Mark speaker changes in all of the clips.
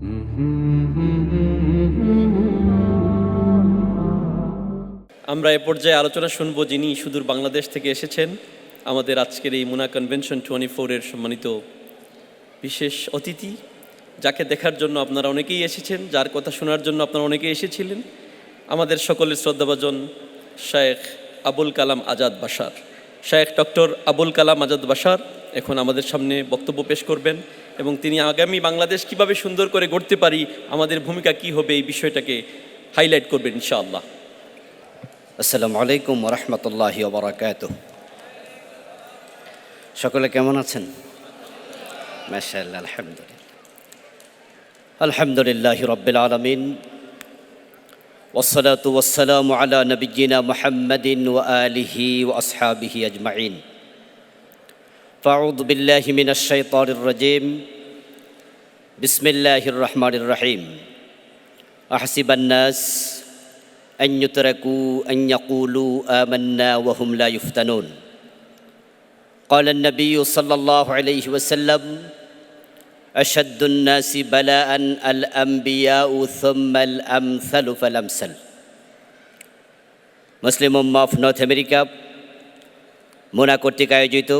Speaker 1: আমরা এ পর্যায়ে আলোচনা শুনব যিনি সুদূর বাংলাদেশ থেকে এসেছেন, আমাদের আজকের এই মুনা কনভেনশন টোয়েন্টি ফোরের সম্মানিত বিশেষ অতিথি, যাকে দেখার জন্য আপনারা অনেকেই এসেছেন, যার কথা শোনার জন্য আপনারা অনেকেই এসেছিলেন, আমাদের সকলের শ্রদ্ধাভাজন শেখ আবুল কালাম আজাদ বাসার শেখ ডক্টর আবুল কালাম আজাদ বাসার এখন আমাদের সামনে বক্তব্য পেশ করবেন এবং তিনি আগামী বাংলাদেশ কীভাবে সুন্দর করে গড়তে পারি, আমাদের ভূমিকা কি হবে এই বিষয়টাকে হাইলাইট করবেন ইনশাআল্লাহ।
Speaker 2: আসসালামু আলাইকুম রহমতুল্লাহ বারাকাত সকলে কেমন আছেন? আলহামদুলিল্লাহ। আলহামদুলিল্লাহ রব্বিল আলমিন। ওসলাত ওসালাম আলা নবীনা মোহাম্মদিন ও আলিহি ও আসহাবিহি আজমাইন। فأعوذ بالله من الشيطان الرجيم بسم الله الرحمن الرحيم أحسب الناس أن يتركوا أن يقولوا آمنا وهم لا يفتنون قال النبي صلى الله عليه وسلم أشد الناس بلاء الأنبياء ثم الأمثل فالأمثل মুসলিম উম্মা অফ নর্থ আমেরিকা মোনা কর্তৃক আয়োজিত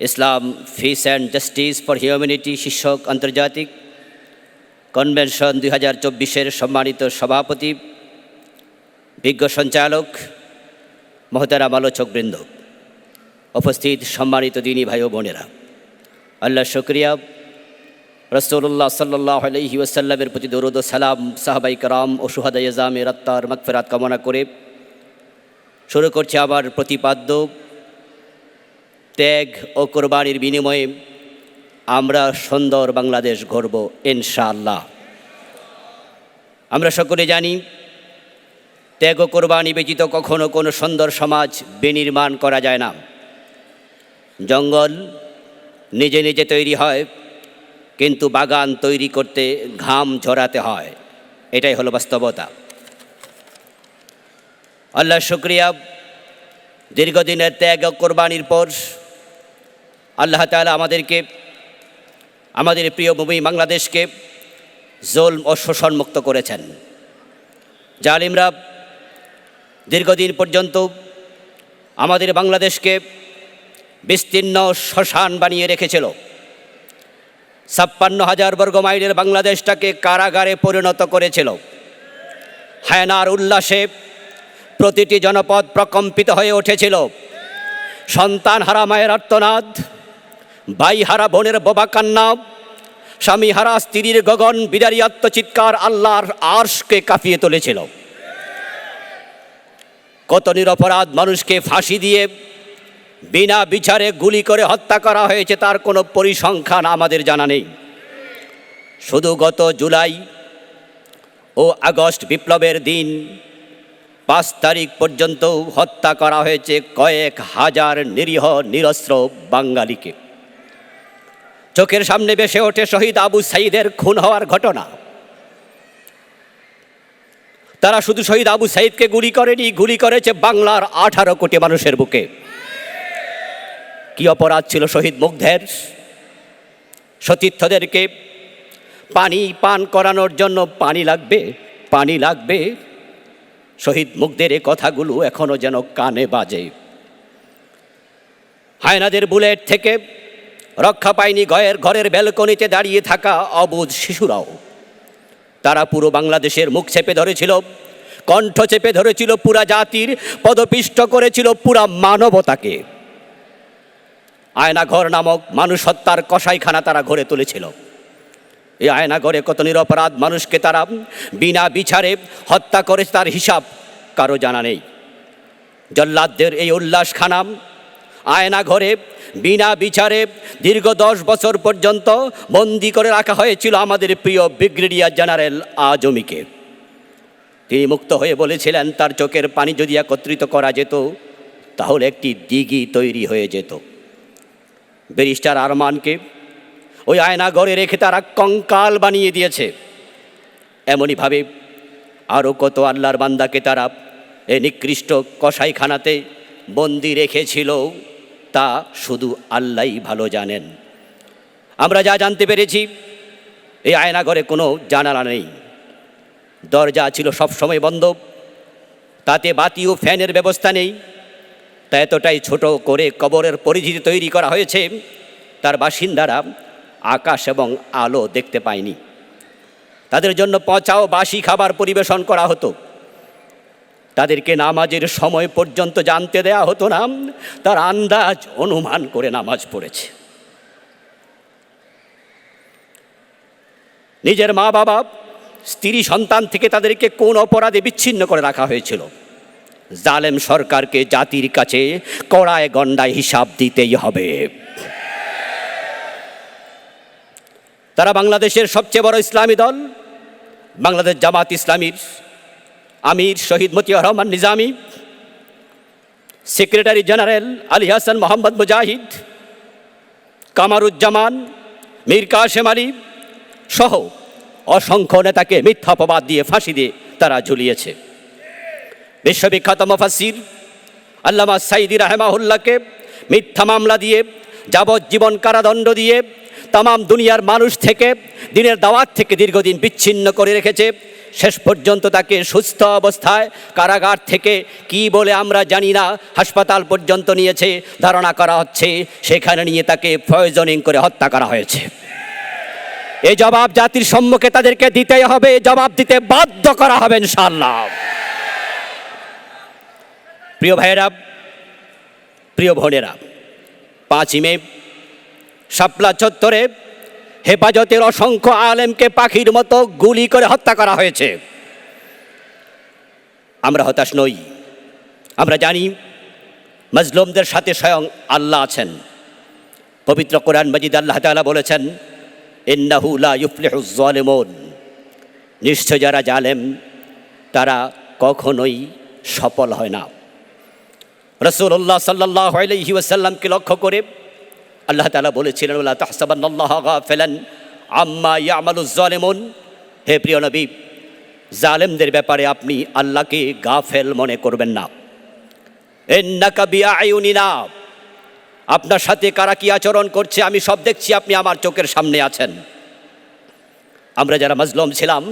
Speaker 2: Islam, faith and justice for humanity শীর্ষক আন্তর্জাতিক কনভেনশন দুই হাজার চব্বিশের সম্মানিত সভাপতি, বিজ্ঞ সঞ্চালক, মহতারাম আলোচকবৃন্দ। উপস্থিত সম্মানিত দিনী ভাই ও বোনেরা আল্লাহ শুক্রিয়া। রসৌল্লাহ সাল্লাহ আলহি ওসাল্লামের প্রতি দরুদ সালাম সাহাবাই কারাম ও সুহাদাই জামে রাত্তার মকফেরাত কামনা করে শুরু করছে আবার প্রতিপাদ্য। ত্যাগ ও কোরবানির বিনিময়ে আমরা সুন্দর বাংলাদেশ গড়ব, ইনশাআল্লাহ। আমরা সকলে জানি, ত্যাগ ও কোরবানি ব্যতীত কখনো কোনো সুন্দর সমাজ বিনির্মাণ করা যায় না। জঙ্গল নিজে নিজে তৈরি হয়, কিন্তু বাগান তৈরি করতে ঘাম ঝরাতে হয়। এটাই হলো বাস্তবতা। আল্লাহ শুক্রিয়া। দীর্ঘদিনের ত্যাগ ও কোরবানির পর আল্লাহ তাআলা আমাদেরকে, আমাদের প্রিয় ভূমি বাংলাদেশকে জোল ও শোষণ মুক্ত করেছেন। জালিমরা দীর্ঘদিন পর্যন্ত আমাদের বাংলাদেশকে বিস্তীর্ণ শ্মশান বানিয়ে রেখেছিল। ছাপ্পান্ন হাজার বর্গ মাইলের বাংলাদেশটাকে কারাগারে পরিণত করেছিল। হায়নার উল্লাসে প্রতিটি জনপদ প্রকম্পিত হয়ে উঠেছিল। সন্তান হারা মায়ের আর্তনাদ ভাই হারা বোনের বোবা কান্না স্বামী হারা স্ত্রীর গগন বিদারী আত্মচিৎকার আল্লাহর আর্শকে কাঁপিয়ে তুলেছিল। কত নিরপরাধ মানুষকে ফাঁসি দিয়ে বিনা বিচারে গুলি করে হত্যা করা হয়েছে তার কোনো পরিসংখ্যান আমাদের জানা নেই। শুধু গত জুলাই ও আগস্ট বিপ্লবের দিন পাঁচ তারিখ পর্যন্ত হত্যা করা হয়েছে কয়েক হাজার নিরীহ নিরস্ত্র বাঙালিকে। চোখের সামনে বেসে ওঠে শহীদ আবু সাইদের খুন হওয়ার ঘটনা। তারা শুধু শহীদ আবু সাইদকে গুলি করেনি, গুলি করেছে বাংলার আঠারো কোটি মানুষের বুকে। কি অপরাধ ছিল শহীদ মুগ্ধের? সতীর্থদেরকে পানি পান করানোর জন্য পানি লাগবে পানি লাগবে। শহীদ মুগ্ধের এ কথাগুলো এখনও যেন কানে বাজে। হায়নাদের বুলেট থেকে রক্ষা পায়নি গয়ের ঘরের ব্যালকনিতে দাঁড়িয়ে থাকা অবুধ শিশুরাও। তারা পুরো বাংলাদেশের মুখ চেপে ধরেছিল, কণ্ঠ চেপে ধরেছিল পুরা জাতির, পদপিষ্ট করেছিল পুরা মানবতাকে। আয়নাঘর নামক মানুষ হত্যার কসাইখানা তারা গড়ে তুলেছিল। এই আয়নাঘরে কত নিরপরাধ মানুষকে তারা বিনা বিচারে হত্যা করে তার হিসাব কারও জানা নেই। জল্লাদদের এই উল্লাস খানাম আয়না ঘরে, বিনা বিচারে দীর্ঘ দশ বছর পর্যন্ত বন্দি করে রাখা হয়েছিল আমাদের প্রিয় ব্রিগেডিয়ার জেনারেল আজমিকে। তিনি মুক্ত হয়ে বলেছিলেন, তার চোখের পানি যদি একত্রিত করা যেত, তাহলে একটি দিঘি তৈরি হয়ে যেত। ব্যারিস্টার আরমানকে ওই আয়না ঘরে রেখে তারা কঙ্কাল বানিয়ে দিয়েছে। এমনইভাবে আরও কত আল্লাহর বান্দাকে তারা এ নিকৃষ্ট কসাইখানাতে বন্দি রেখেছিল। তা শুধু আল্লাহই ভালো জানেন। আমরা যা জানতে পেরেছি, এই আয়নাঘরে কোনো জানালা নেই। দরজা ছিল সবসময় বন্ধ। তাতে বাতি ও ফ্যানের ব্যবস্থা নেই। তা এতটাই ছোট করে কবরের পরিধি তৈরি করা হয়েছে, তার বাসিন্দারা আকাশ এবং আলো দেখতে পায়নি। তাদের জন্য পচা ও বাসি খাবার পরিবেশন করা হতো। তাদেরকে নামাজের সময় পর্যন্ত জানতে দেয়া হতো না। তার আন্দাজ অনুমান করে নামাজ পড়েছে। নিজের মা বাবা, স্ত্রী, সন্তান থেকে তাদেরকে কোন অপরাধে বিচ্ছিন্ন করে রাখা হয়েছিল? জালেম সরকারকে জাতির কাছে কড়ায় গন্ডায় হিসাব দিতেই হবে। তারা বাংলাদেশের সবচেয়ে বড় ইসলামী দল, বাংলাদেশ জামাত ইসলামীর আমির শহীদ মতিউর রহমান নিজামী, সেক্রেটারি জেনারেল আলী হাসান মোহাম্মদ মুজাহিদ, কামারুজ্জামান, মীর কাশেম আলী সহ অসংখ্য নেতাকে মিথ্যাপবাদ দিয়ে ফাঁসি দিয়ে তারা ঝুলিয়েছে। বিশ্ববিখ্যাত মফাসির আল্লামা সাইদি রাহেমাহুল্লাহকে মিথ্যা মামলা দিয়ে, যাবজ্জীবন কারাদণ্ড দিয়ে, তামাম দুনিয়ার মানুষ থেকে, দিনের দাওয়াত থেকে দীর্ঘদিন বিচ্ছিন্ন করে রেখেছে। শেষ পর্যন্ত তাকে সুস্থ অবস্থায় কারাগার থেকে কি বলে আমরা জানি না, হাসপাতাল পর্যন্ত নিয়েছে, ধারণা করা হচ্ছে সেখানে নিয়ে তাকে পয়জনিং করে হত্যা করা হয়েছে। এই জবাব জাতির সম্মুখে তাদেরকে দিতেই হবে জবাব দিতে বাধ্য করা হবে ইনশাল্লাহ প্রিয় ভাইয়েরা, প্রিয় বোনেরা, পাঁচই মে শাপলা চত্বরে হেফাজতের অসংখ্য আলেমকে পাখির মতো গুলি করে হত্যা করা হয়েছে। আমরা হতাশ নই। আমরা জানি মজলুমদের সাথে স্বয়ং আল্লাহ আছেন। পবিত্র কোরআন মজিদ আল্লাহ তাআলা বলেছেন, ইন্নাহু লা ইউফলিহু যালিমুন নিশ্চয় যারা জালেম, তারা কখনোই সফল হয় না। রসুল্লাহ সাল্লাহ আলহি ওয়াসাল্লামকে লক্ষ্য করে আল্লাহ তালা বলেছিলেন আল্লাহ ফেলেন আম্মা হে প্রিয় নবী, জালেমদের ব্যাপারে আপনি আল্লাহকে গাফেল মনে করবেন না। আপনার সাথে কারা কি আচরণ করছে আমি সব দেখছি, আপনি আমার চোখের সামনে আছেন। আমরা যারা মজলুম ছিলাম,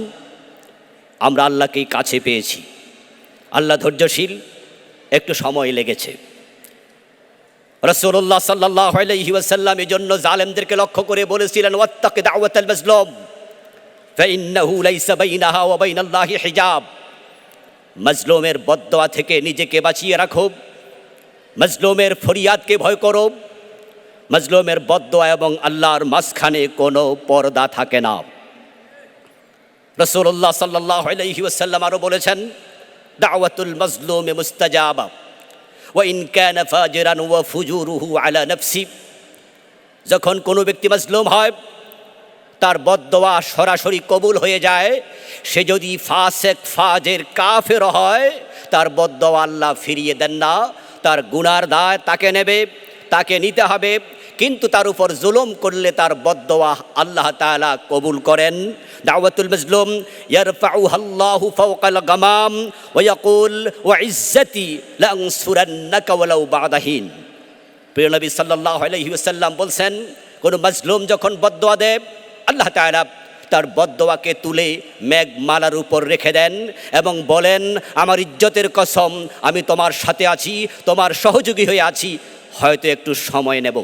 Speaker 2: আমরা আল্লাহকেই কাছে পেয়েছি। আল্লাহ ধৈর্যশীল, একটু সময় লেগেছে। রসোল্লা সাল্লাহ আলহিউসাল্লাম এই জন্য জালেমদেরকে লক্ষ্য করে বলেছিলেন ওয়াত্তাকে দাওয়াত মজলম, ফাইন্নাহু লাইসা বাইনাহা ওয়া বাইনাল্লাহি হিজাব। মজলুমের বদদোয়া থেকে নিজেকে বাঁচিয়ে রাখো মজলুমের ফরিয়াদকে ভয় করো মজলুমের বদদোয়া এবং আল্লাহর মাঝখানে কোনো পর্দা থাকে না। রসুল্লাহ সাল্লাহ আলহিউসাল্লাম আরও বলেছেন, দাওয়াতুল মজলুমে মুস্তাজাবা। ওয়াইন ক্যান ফাজরান ওয়া ফুজুরুহু আলা নফসি যখন কোনো ব্যক্তি মজলুম হয়, তার বদদোয়া সরাসরি কবুল হয়ে যায়। সে যদি ফাসেক, ফাজের, কাফের হয়, তার বদদোয়া আল্লাহ ফিরিয়ে দেন না। তার গুনার দায় তাকে নেবে, তাকে নিতে হবে। কিন্তু তার উপর জুলুম করলে তার বদদোয়া আল্লাহ তালা কবুল করেন। দাওয়াতুল মজলুম ইয়ারফাউহা আল্লাহু ফাওকাল গামাম ওয়া ইয়াকুল ওয়া ইজ্জতি লানসুরান্নাকা ওয়ালাউ বাদাহিন প্রিয় নবী সাল্লাল্লাহু আলাইহি ওয়াসাল্লাম বলছেন, কোন মজলুম যখন বদদোয়া দেয়, আল্লাহ তাআলা তার বদদোয়াকে তুলে মেঘমালার উপর রেখে দেন এবং বলেন, আমার ইজ্জতের কসম, আমি তোমার সাথে আছি, তোমার সহযোগী হয়ে আছি, হয়তো একটু সময় নেব।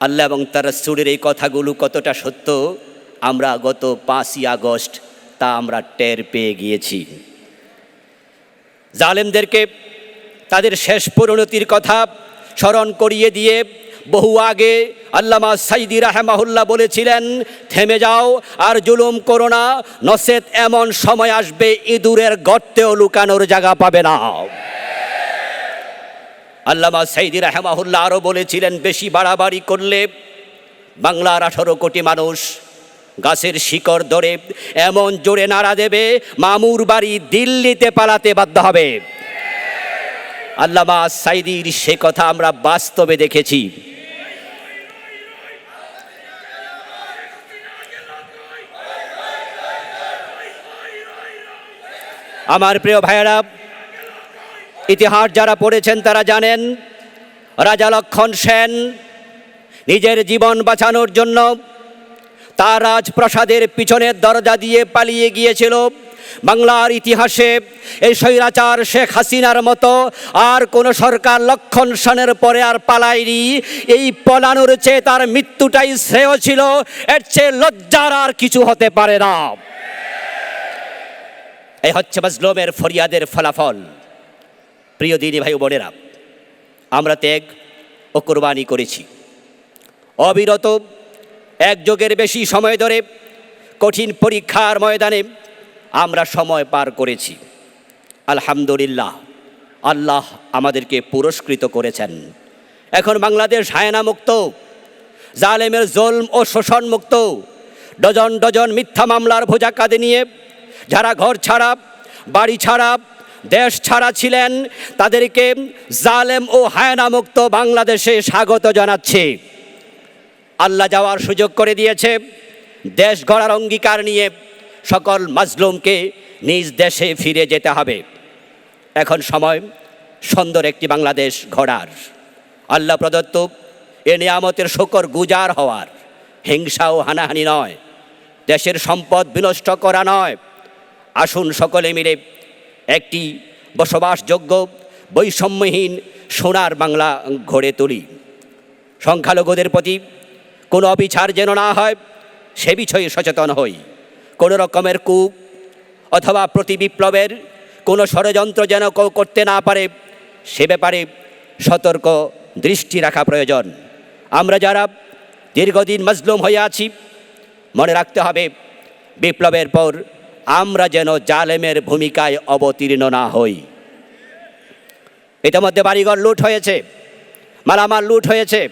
Speaker 2: আল্লাহ এবং তার সুরের এই কথাগুলো কতটা সত্য, আমরা গত পাঁচই আগস্ট তা আমরা টের পেয়ে গিয়েছি। জালেমদেরকে তাদের শেষ পরিণতির কথা স্মরণ করিয়ে দিয়ে বহু আগে আল্লামা সাইদি রাহেমাহুল্লাহ বলেছিলেন, থেমে যাও আর জুলুম করো না নসেত এমন সময় আসবে, ইঁদুরের গর্তেও লুকানোর জায়গা পাবে না। আল্লামা সাইদি রাহেমাহুল্লাহ আরও বলেছিলেন, বেশি বাড়াবাড়ি করলে বাংলার আঠারো কোটি মানুষ গাছের শিকড় ধরে এমন জোরে নাড়া দেবে, মামুর বাড়ি দিল্লিতে পালাতে বাধ্য হবে। আল্লামা সাইদির সে কথা আমরা বাস্তবে দেখেছি। আমার প্রিয় ভাইয়েরা ইতিহাস যারা পড়েছেন তারা জানেন, রাজা লক্ষণ সেন নিজের জীবন বাঁচানোর জন্য তার রাজপ্রাসাদের পিছনের দরজা দিয়ে পালিয়ে গিয়েছিল। বাংলার ইতিহাসে এই স্বৈরাচার শেখ হাসিনার মতো আর কোন সরকার লক্ষণ সনের পরে আর পালায়নি। এই পলানোর চেয়ে তার মৃত্যুটাই শ্রেয় ছিল, এর চেয়ে লজ্জার আর কিছু হতে পারে না। এই হচ্ছে মাজলুমের ফরিয়াদের ফলাফল। প্রিয় দিনী ভাই বোনেরা, আমরা ত্যাগ ও কোরবানি করেছি। অবিরত এক যুগের বেশি সময় ধরে কঠিন পরীক্ষার ময়দানে আমরা সময় পার করেছি। আলহামদুলিল্লাহ, আল্লাহ আমাদেরকে পুরস্কৃত করেছেন। এখন বাংলাদেশ হায়না মুক্ত জালেমের জোলম ও শোষণ মুক্ত ডজন ডজন মিথ্যা মামলার ভোজা কাঁধে নিয়ে, যারা ঘর ছাড়া, বাড়ি ছাড়া দেশ ছাড়া ছিলেন, তাদেরকে জালেম ও হায়না মুক্ত বাংলাদেশে স্বাগত জানাচ্ছে। আল্লাহ যাওয়ার সুযোগ করে দিয়েছে, দেশ গড়ার অঙ্গীকার নিয়ে সকল মাজলুমকে নিজ দেশে ফিরে যেতে হবে। এখন সময় সুন্দর একটি বাংলাদেশ গড়ার। আল্লাহ প্রদত্ত এ নিয়ামতের শকর গুজার হওয়ার। হিংসা ও হানাহানি নয়, দেশের সম্পদ বিনষ্ট করা নয়। আসুন সকলে মিলে একটি বসবাসযোগ্য বৈষম্যহীন সোনার বাংলা গড়ে তুলি। সংখ্যালঘুদের প্রতি কোনো অবিচার যেন না হয়, সে বিষয়ে সচেতন হই। কোনো রকমের কূপ অথবা প্রতি বিপ্লবের কোনো ষড়যন্ত্র যেন কেউ করতে না পারে, সে ব্যাপারে সতর্ক দৃষ্টি রাখা প্রয়োজন। আমরা যারা দীর্ঘদিন মজলুম হয়ে আছি, মনে রাখতে হবে, বিপ্লবের পর আমরা যেন জালেমের ভূমিকায় অবতীর্ণ না হই। ইতিমধ্যে বাড়িঘর লুট হয়েছে, মালামাল লুট হয়েছে।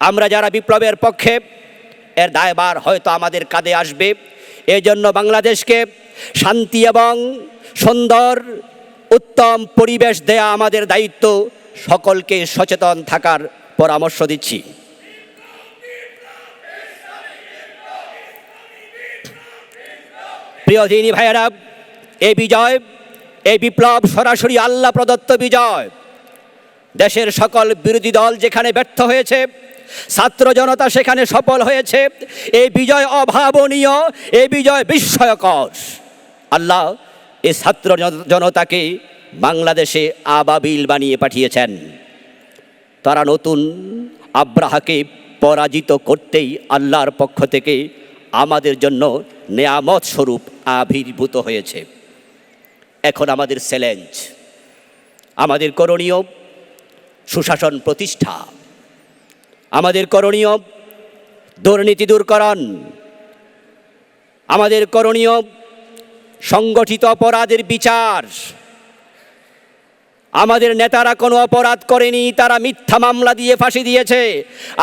Speaker 2: আমরা যারা বিপ্লবের পক্ষে, এর দায়বার হয়তো আমাদের কাঁধে আসবে। এই জন্য বাংলাদেশকে শান্তি এবং সুন্দর, উত্তম পরিবেশ দেয়া আমাদের দায়িত্ব। সকলকে সচেতন থাকার পরামর্শ দিচ্ছি। প্রিয় দিনী ভাইয়েরা এই বিজয় এই বিপ্লব সরাসরি আল্লাহ প্রদত্ত বিজয়। দেশের সকল বিরোধী দল যেখানে ব্যর্থ হয়েছে, ছাত্র জনতা সেখানে সফল হয়েছে, এই বিজয় অভাবনীয়, এই বিজয় বিস্ময়কর। আল্লাহ এই ছাত্র জনতাকে বাংলাদেশে আবাবিল বানিয়ে পাঠিয়েছেন। তারা নতুন আব্রাহাকে পরাজিত করতেই আল্লাহর পক্ষ থেকে আমাদের জন্য নেয়ামত স্বরূপ আবির্ভূত হয়েছে। এখন আমাদের চ্যালেঞ্জ, আমাদের করণীয় সুশাসন প্রতিষ্ঠা, আমাদের করণীয় দুর্নীতি দূরকরণ আমাদের করণীয় সংগঠিত অপরাধের বিচার আমাদের নেতারা কোনো অপরাধ করেনি, তারা মিথ্যা মামলা দিয়ে ফাঁসি দিয়েছে।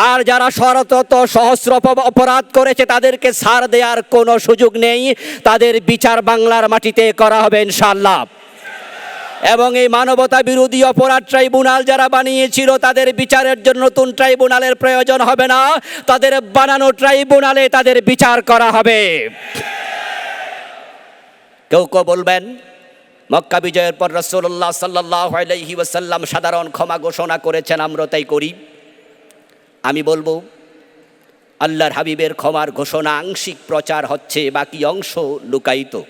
Speaker 2: আর যারা শরতত সহস্র অপরাধ করেছে, তাদেরকে ছাড় দেওয়ার কোনো সুযোগ নেই। তাদের বিচার বাংলার মাটিতে করা হবে ইনশাল্লাহ এবং এই মানবতা বিরোধী অপরাধ ট্রাইব্যুনাল যারা বানিয়েছিল, তাদের বিচারের জন্য নতুন ট্রাইব্যুনালের প্রয়োজন হবে না। তাদের বানানো ট্রাইব্যুনালে তাদের বিচার করা হবে। কেউ কেউ বলবেন মক্কা বিজয়ের পর রসুল্লাহ সাল্লাহ আলাইহি ওয়াসাল্লাম সাধারণ ক্ষমা ঘোষণা করেছেন, আমরা তাই করি। আমি বলব, আল্লাহর হাবিবের ক্ষমার ঘোষণা আংশিক প্রচার হচ্ছে, বাকি অংশ লুকায়িত।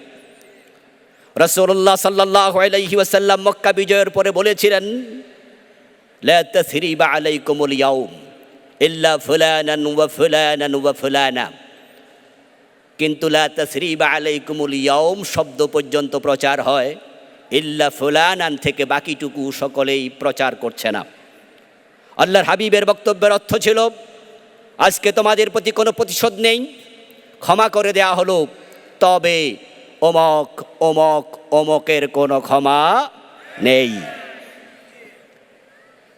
Speaker 2: রসুল্লাহ সাল্লাহ আলাইহি ওয়াসাল্লাম মক্কা বিজয়ের পরে বলেছিলেন ফুলানা। কিন্তু লা তাসরিবা আলাইকুমুল ইয়াউম শব্দ পর্যন্ত প্রচার হয়। ইল্লা ফুলানান থেকে বাকিটুকু সকলেই প্রচার করছে না। আল্লাহর হাবিবের বক্তব্যের অর্থ ছিল, আজকে তোমাদের প্রতি কোনো প্রতিশোধ নেই, ক্ষমা করে দেয়া হলো, তবে অমক অমক, অমকের কোনো ক্ষমা নেই।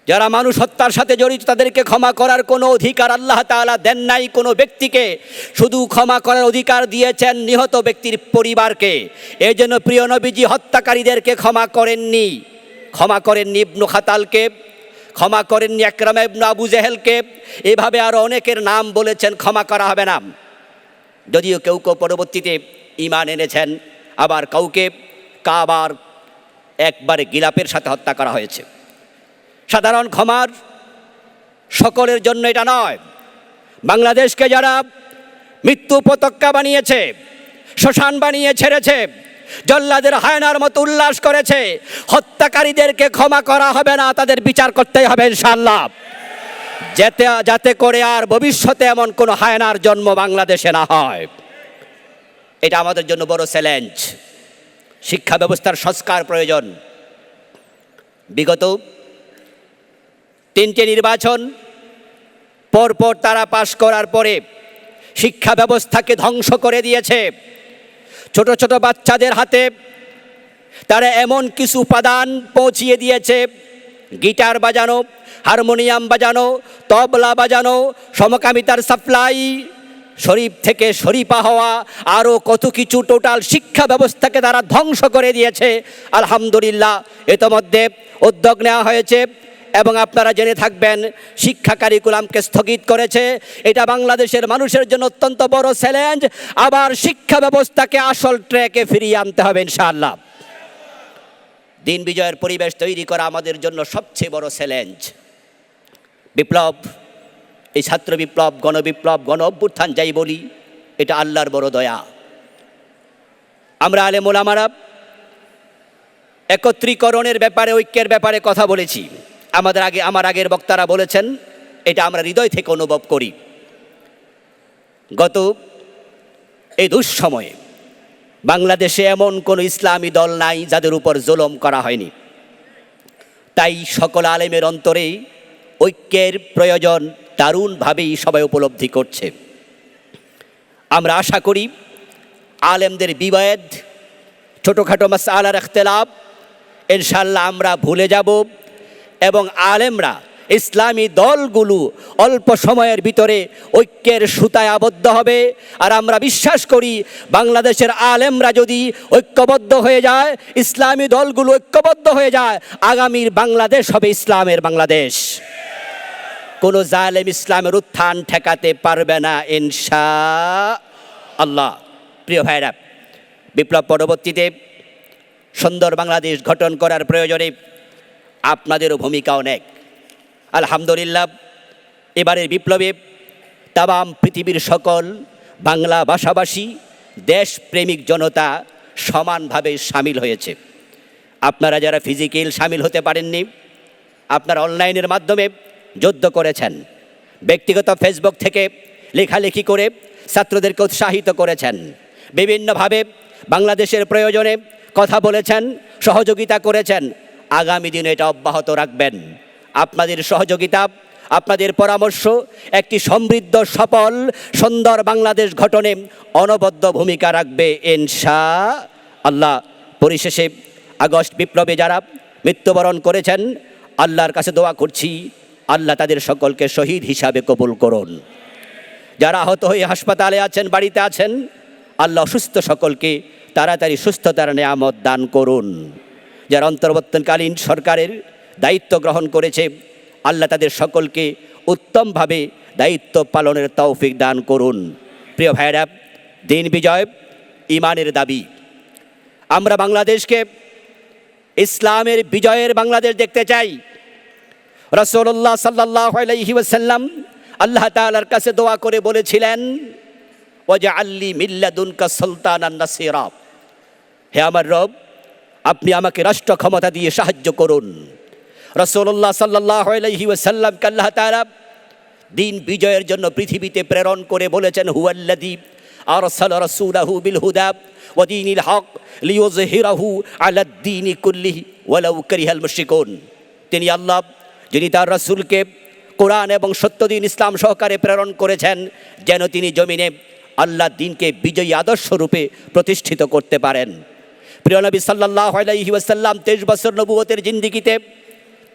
Speaker 2: যারা মানুষ হত্যার সাথে জড়িত, তাদেরকে ক্ষমা করার কোনো অধিকার আল্লাহ তাআলা দেন নাই কোনো ব্যক্তিকে। শুধু ক্ষমা করার অধিকার দিয়েছেন নিহত ব্যক্তির পরিবারকে। এই জন্য প্রিয় নবীজি হত্যাকারীদেরকে ক্ষমা করেননি। ক্ষমা করেননি ইবনু খাতালকে, ক্ষমা করেননি একরাম ইবনু আবু জেহেলকে। এভাবে আরও অনেকের নাম বলেছেন, ক্ষমা করা হবে না। যদিও কেউ কেউ পরবর্তীতে ইমান এনেছেন, আবার কাউকে কাবার একবারে গিলাপের সাথে হত্যা করা হয়েছে। সাধারণ ক্ষমার সকলের জন্য এটা নয়। বাংলাদেশকে যারা মৃত্যু উপত্যকা বানিয়েছে, শ্মশান বানিয়ে ছেড়েছে, জল্লাদের হায়নার মতো উল্লাস করেছে, হত্যাকারীদেরকে ক্ষমা করা হবে না, তাদের বিচার করতেই হবে ইনশাল্লাহ যাতে যাতে করে আর ভবিষ্যতে এমন কোনো হায়নার জন্ম বাংলাদেশে না হয়। এটা আমাদের জন্য বড় চ্যালেঞ্জ। শিক্ষা ব্যবস্থার সংস্কার প্রয়োজন। বিগত তিনটে নির্বাচন, পরপর তারা পাশ করার পরে শিক্ষা ব্যবস্থাকে ধ্বংস করে দিয়েছে। ছোট ছোট বাচ্চাদের হাতে তারা এমন কিছু উপাদান পৌঁছিয়ে দিয়েছে। গিটার বাজানো, হারমোনিয়াম বাজানো, তবলা বাজানো, সমকামিতার সাপ্লাই, শরীফ থেকে শরীফা হওয়া আরও কত কিছু টোটাল শিক্ষা ব্যবস্থাকে তারা ধ্বংস করে দিয়েছে। আলহামদুলিল্লাহ ইতোমধ্যে উদ্যোগ নেওয়া হয়েছে। এবং আপনারা জেনে থাকবেন, শিক্ষা কারিকুলামকে স্থগিত করেছে। এটা বাংলাদেশের মানুষের জন্য অত্যন্ত বড় চ্যালেঞ্জ আবার শিক্ষা ব্যবস্থাকে আসল ট্র্যাকে ফিরিয়ে আনতে হবে ইনশাআল্লাহ। দিন বিজয়ের পরিবেশ তৈরি করা আমাদের জন্য সবচেয়ে বড় চ্যালেঞ্জ বিপ্লব, এই ছাত্র বিপ্লব গণবিপ্লব গণ অভ্যুত্থান যাই বলি, এটা আল্লাহর বড় দয়া। আমরা আলে মোলামারা একত্রীকরণের ব্যাপারে, ঐক্যের ব্যাপারে কথা বলেছি। আমাদের আগে, আমার আগের বক্তারা বলেছেন, এটা আমরা হৃদয় থেকে অনুভব করি। গত এই দুঃসময়ে বাংলাদেশে এমন কোনো ইসলামী দল নাই যাদের উপর জুলম করা হয়নি। তাই সকল আলেমের অন্তরে ঐক্যের প্রয়োজন দারুণভাবেই সবাই উপলব্ধি করছে। আমরা আশা করি আলেমদের বিবাদ, ছোটোখাটো মাস আলার এখতলাফ ইনশাল্লাহ আমরা ভুলে যাব। এবং আলেমরা ইসলামী দলগুলো অল্প সময়ের ভিতরে ঐক্যের সুতায় আবদ্ধ হবে। আর আমরা বিশ্বাস করি, বাংলাদেশের আলেমরা যদি ঐক্যবদ্ধ হয়ে যায়, ইসলামী দলগুলো ঐক্যবদ্ধ হয়ে যায়, আগামীর বাংলাদেশ হবে ইসলামের বাংলাদেশ। কোনো জালেম ইসলামের উত্থান ঠেকাতে পারবে না, ইনশা আল্লাহ। প্রিয় ভাইরা, বিপ্লব পরবর্তীতে সুন্দর বাংলাদেশ গঠন করার প্রয়োজনে আপনাদেরও ভূমিকা অনেক আলহামদুলিল্লাহ, এবারের বিপ্লবে তাম পৃথিবীর সকল বাংলা ভাষাভাষী, দেশপ্রেমিক জনতা সমানভাবে সামিল হয়েছে। আপনারা যারা ফিজিক্যাল সামিল হতে পারেননি, আপনারা অনলাইনের মাধ্যমে যুদ্ধ করেছেন। ব্যক্তিগত ফেসবুক থেকে লেখালেখি করে ছাত্রদেরকে উৎসাহিত করেছেন। বিভিন্নভাবে বাংলাদেশের প্রয়োজনে কথা বলেছেন, সহযোগিতা করেছেন আগামী দিনে এটা অব্যাহত রাখবেন। আপনাদের সহযোগিতা, আপনাদের পরামর্শ, একটি সমৃদ্ধ, সফল, সুন্দর বাংলাদেশ গঠনে অনবদ্য ভূমিকা রাখবে ইনশা আল্লাহ। পরিশেষে আগস্ট বিপ্লবে যারা মৃত্যুবরণ করেছেন, আল্লাহর কাছে দোয়া করছি, আল্লাহ তাদের সকলকে শহীদ হিসাবে কবুল করুন। যারা আহত হয়ে হাসপাতালে আছেন, বাড়িতে আছেন, আল্লাহ অসুস্থ সকলকে তাড়াতাড়ি সুস্থতার নেয়ামত দান করুন। যারা অন্তর্বর্তনকালীন সরকারের দায়িত্ব গ্রহণ করেছে, আল্লাহ তাদের সকলকে উত্তমভাবে দায়িত্ব পালনের তৌফিক দান করুন। প্রিয় ভাইরা দিন বিজয় ইমানের দাবি। আমরা বাংলাদেশকে ইসলামের বিজয়ের বাংলাদেশ দেখতে চাই। রসল্লাহ সাল্লাহ আল্লাহ তাআলার কাছে দোয়া করে বলেছিলেন ওজা আল্লি মিল্লাদুনকা সুলতান হে আমার রব আপনি আমাকে রাষ্ট্র ক্ষমতা দিয়ে সাহায্য করুন। রসল্লাহ সাল্লাহ আলাইহি ওয়াসাল্লামকে আল্লাহ তাআলা দিন বিজয়ের জন্য পৃথিবীতে প্রেরণ করে বলেছেন হুয়াল্লাদি আরসাল রাসূলাহু বিল হুদা ওয়া দীনিল হক লিইয়ুযহিরাহু আলাদ দীনি কুল্লিহি ওয়ালাউ মুশরিকুন। তিনি আল্লাহ, যিনি তার রাসূলকে কোরআন এবং সত্যদিন ইসলাম সহকারে প্রেরণ করেছেন, যেন তিনি জমিনে আল্লাহ দিনকে বিজয়ী আদর্শ রূপে প্রতিষ্ঠিত করতে পারেন। প্রিয় নবী সাল্লাহ আলাইহি ওয়াসাল্লাম তেইশ বছর নবুয়তের জিন্দিগিতে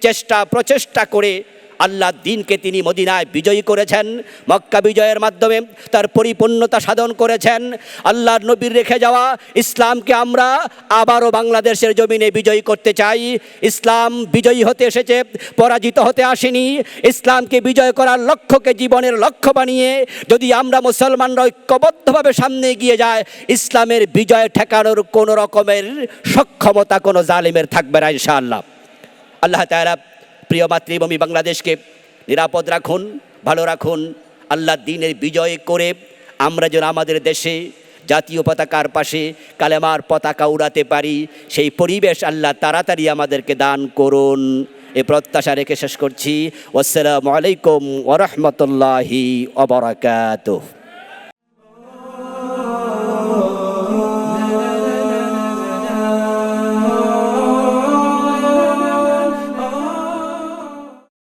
Speaker 2: চেষ্টা প্রচেষ্টা করে আল্লাহ দিনকে তিনি মদিনায় বিজয়ী করেছেন, মক্কা বিজয়ের মাধ্যমে তার পরিপূর্ণতা সাধন করেছেন। আল্লাহর নবীর রেখে যাওয়া ইসলামকে আমরা আবারও বাংলাদেশের জমিনে বিজয়ী করতে চাই। ইসলাম বিজয়ী হতে এসেছে, পরাজিত হতে আসেনি। ইসলামকে বিজয় করার লক্ষ্যকে জীবনের লক্ষ্য বানিয়ে যদি আমরা মুসলমানরা ঐক্যবদ্ধভাবে সামনে এগিয়ে যায় ইসলামের বিজয় ঠেকানোর কোনো রকমের সক্ষমতা কোনো জালিমের থাকবে না, ইনশাআল্লাহ। আল্লাহ তাআলা প্রিয় মাতৃভূমি বাংলাদেশকে নিরাপদ রাখুন, ভালো রাখুন, আল্লাহ দিনের বিজয় করে আমরা যেন আমাদের দেশে জাতীয় পতাকার পাশে কালেমার পতাকা উড়াতে পারি, সেই পরিবেশ আল্লাহ তাড়াতাড়ি আমাদেরকে দান করুন। এ প্রত্যাশা রেখে শেষ করছি। আসসালামু আলাইকুম ওরহমতুল্লাহি অবরাকাতুহ